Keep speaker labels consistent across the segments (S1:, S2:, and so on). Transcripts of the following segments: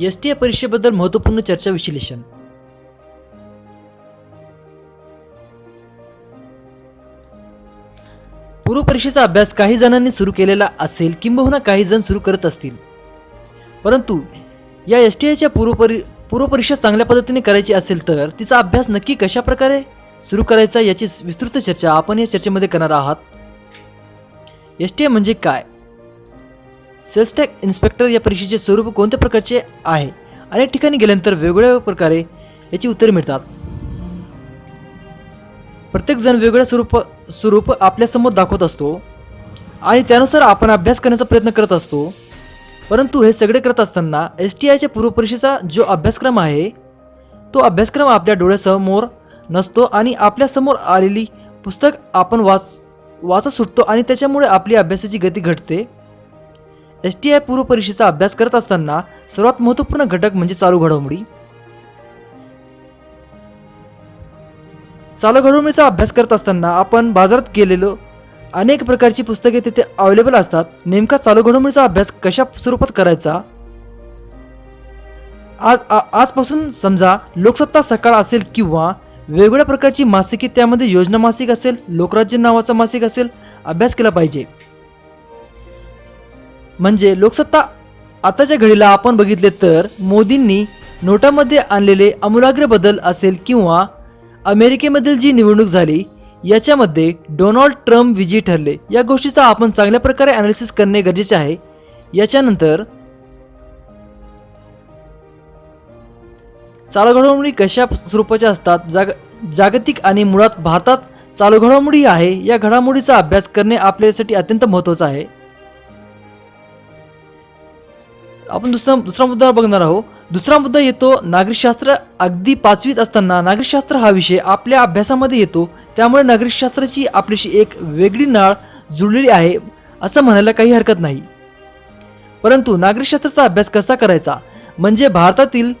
S1: S T या परीक्षेबद्दल महत्त्वपूर्ण चर्चा विश्लेषण. पूर्व परीक्षेचा अभ्यास काही जणांनी सुरू केलेला असेल किंबहुना काही जण सुरू करत असतील. परंतु या एस टी आयच्या पूर्वपरी पूर्वपरीक्षा चांगल्या पद्धतीने करायची असेल तर तिचा अभ्यास नक्की कशा प्रकारे सुरू करायचा याची विस्तृत चर्चा आपण या चर्चेमध्ये करणार आहात. एस टी आय म्हणजे काय? सेल्स इन्स्पेक्टर या परीक्षेचे स्वरूप कोणत्या प्रकारचे आहे? अनेक ठिकाणी गेल्यानंतर वेगवेगळ्या प्रकारे याची उत्तरे मिळतात. प्रत्येकजण वेगळं स्वरूप स्वरूप आपल्यासमोर दाखवत असतो आणि त्यानुसार आपण अभ्यास करण्याचा प्रयत्न करत असतो. परंतु हे सगळे करत असताना एस टी आयच्या पूर्वपरीक्षेचा जो अभ्यासक्रम आहे तो अभ्यासक्रम आपल्या डोळ्यासमोर नसतो आणि आपल्यासमोर आलेली पुस्तक आपण वाच वाचत सुटतो आणि त्याच्यामुळे आपली अभ्यासाची गती घटते. एस टी आय पूर्वपरीक्षेचा अभ्यास करत असताना सर्वात महत्त्वपूर्ण घटक म्हणजे चालू घडामोडी. चालू घडामोडीचा अभ्यास करत असताना आपण बाजारात गेलेलो अनेक प्रकारची पुस्तके तिथे अवेलेबल असतात. नेमका चालू घडामोडीचा अभ्यास कशा स्वरूपात करायचा? आज आ- आजपासून समजा लोकसत्ता सकाळ असेल किंवा वेगवेगळ्या प्रकारची मासिके त्यामध्ये योजना मासिक असेल लोकराज्य नावाचं मासिक असेल अभ्यास केला पाहिजे. म्हणजे लोकसत्ता. आताच्या घडीला आपण बघितले तर मोदींनी नोटामध्ये आणलेले आमूलाग्र बदल असेल किंवा अमेरिकेमधील जी निवडणूक झाली याच्यामध्ये डोनाल्ड ट्रम्प विजयी ठरले. या गोष्टीचा आपण चांगल्या प्रकारे अनालिसिस करणे गरजेचे आहे. याच्यानंतर चालू घडामोडी कशा स्वरूपाच्या असतात? जाग जागतिक आणि मुळात भारतात चालू घडामोडी आहे. या घडामोडीचा अभ्यास करणे आपल्यासाठी अत्यंत महत्त्वाचं आहे. आपण दुसरा दुसरा मुद्दा बघणार आहोत. दुसरा मुद्दा येतो नागरिकशास्त्र अगदी पाचवीत असताना नागरिकशास्त्र हा विषय आपल्या अभ्यासामध्ये येतो. त्यामुळे नागरिकशास्त्राची आपल्याशी एक वेगळी नाळ जुळलेली आहे असं म्हणायला काही हरकत नाही. परंतु नागरिकशास्त्राचा अभ्यास कसा करायचा? म्हणजे भारतातील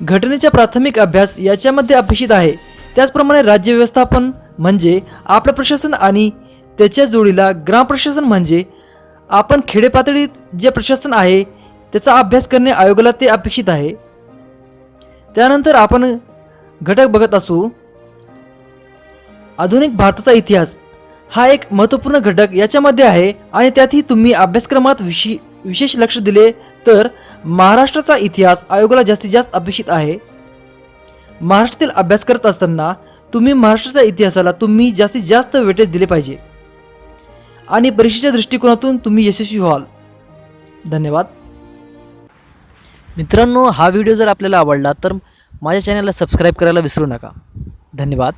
S1: घटनेचा प्राथमिक अभ्यास याच्यामध्ये अपेक्षित आहे. त्याचप्रमाणे राज्य व्यवस्थापन म्हणजे आपलं प्रशासन आणि त्याच्या जोडीला ग्राम प्रशासन म्हणजे आपण खेडेपातळीत जे प्रशासन आहे त्याचा अभ्यास करणे आयोगाला ते अपेक्षित आहे. त्यानंतर आपण घटक बघत असू. आधुनिक भारताचा इतिहास हा एक महत्त्वपूर्ण घटक याच्यामध्ये आहे आणि त्यातही तुम्ही अभ्यासक्रमात विशे विशेष लक्ष दिले तर महाराष्ट्राचा इतिहास आयोगाला जास्तीत जास्त अपेक्षित आहे. महाराष्ट्रातील अभ्यास करत असताना तुम्ही महाराष्ट्राच्या इतिहासाला तुम्ही जास्तीत जास्त वेटेज दिले पाहिजे. आणि परीक्षेच्या दृष्टिकोनातून तुम्ही यशस्वी व्हाल. धन्यवाद. मित्रांनो हा व्हिडिओ जर आपल्याला आवडला तर माझ्या चॅनलला सबस्क्राईब करायला विसरू नका. धन्यवाद.